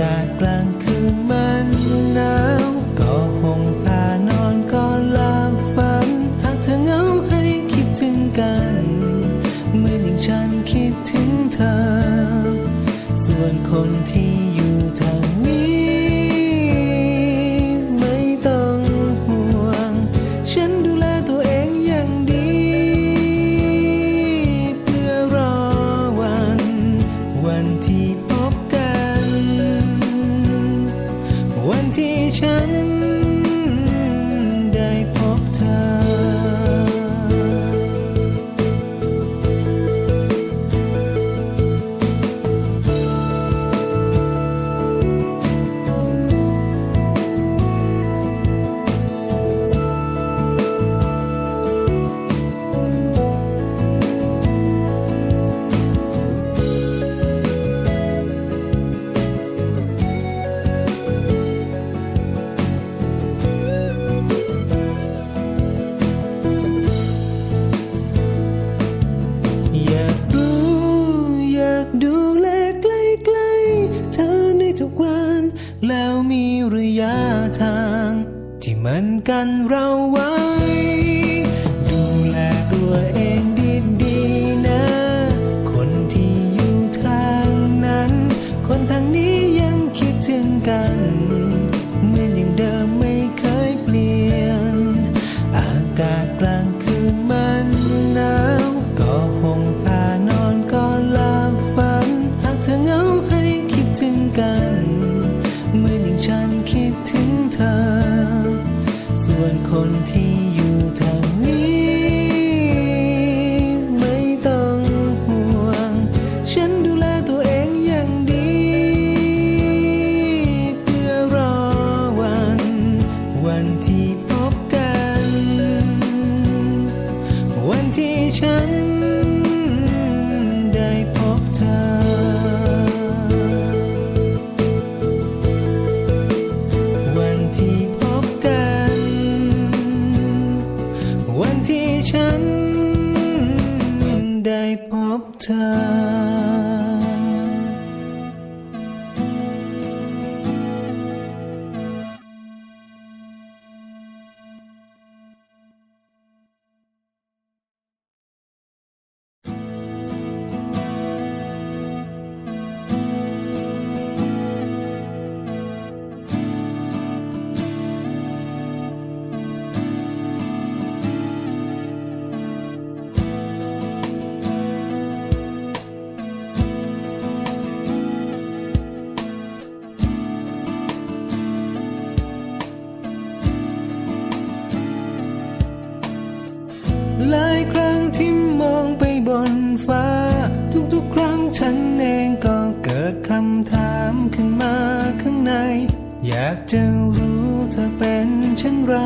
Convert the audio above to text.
อา ที่มันกันเราไว้ ดูแลตัวเองดีๆนะ คนที่อยู่ทางนั้น คนทางนี้ยังคิดถึงกันเหมือนอย่างเดิมไม่เคยเปลี่ยน อากาศกลางคืนมันหนาวก็ห่มผ้านอนก็หลับฝันหากเธอเหงาให้คิดถึงกันเหมือนอย่างฉัน วนคนที่อยู่ทางนี้ ไม่ต้องห่วง ฉันดูแลตัวเองอย่างดี เพื่อรอวัน วันที่ ฉันได้พบเธอ หลายครั้งที่มองไปบนฟ้า ทุกๆ ครั้งฉันเองก็เกิดคำถามขึ้นมาข้างใน อยากจะรู้เธอเป็นเช่นไร